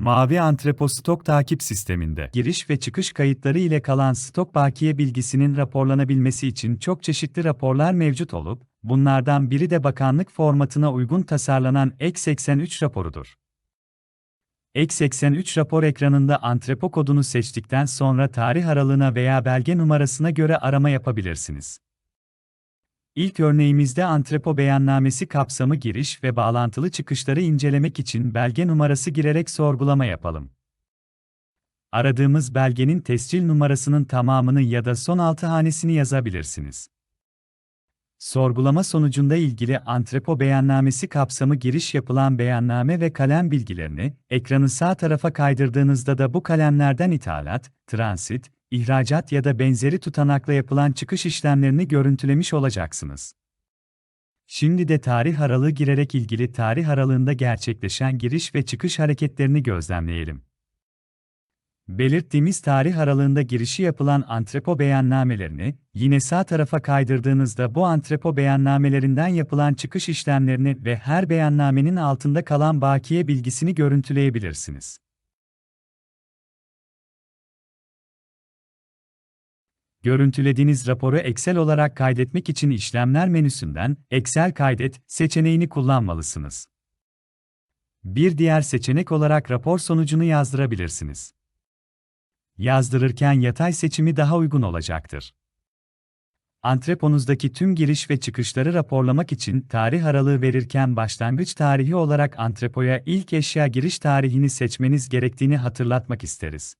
Mavi Antrepo Stok Takip Sisteminde giriş ve çıkış kayıtları ile kalan stok bakiye bilgisinin raporlanabilmesi için çok çeşitli raporlar mevcut olup, bunlardan biri de bakanlık formatına uygun tasarlanan X83 raporudur. X83 rapor ekranında antrepo kodunu seçtikten sonra tarih aralığına veya belge numarasına göre arama yapabilirsiniz. İlk örneğimizde antrepo beyannamesi kapsamı giriş ve bağlantılı çıkışları incelemek için belge numarası girerek sorgulama yapalım. Aradığımız belgenin tescil numarasının tamamını ya da son altı hanesini yazabilirsiniz. Sorgulama sonucunda ilgili antrepo beyannamesi kapsamı giriş yapılan beyanname ve kalem bilgilerini, ekranı sağ tarafa kaydırdığınızda da bu kalemlerden ithalat, transit, ihracat ya da benzeri tutanakla yapılan çıkış işlemlerini görüntülemiş olacaksınız. Şimdi de tarih aralığı girerek ilgili tarih aralığında gerçekleşen giriş ve çıkış hareketlerini gözlemleyelim. Belirttiğimiz tarih aralığında girişi yapılan antrepo beyannamelerini, yine sağ tarafa kaydırdığınızda bu antrepo beyannamelerinden yapılan çıkış işlemlerini ve her beyannamenin altında kalan bakiye bilgisini görüntüleyebilirsiniz. Görüntülediğiniz raporu Excel olarak kaydetmek için işlemler menüsünden Excel kaydet seçeneğini kullanmalısınız. Bir diğer seçenek olarak rapor sonucunu yazdırabilirsiniz. Yazdırırken yatay seçimi daha uygun olacaktır. Antreponuzdaki tüm giriş ve çıkışları raporlamak için tarih aralığı verirken başlangıç tarihi olarak antrepoya ilk eşya giriş tarihini seçmeniz gerektiğini hatırlatmak isteriz.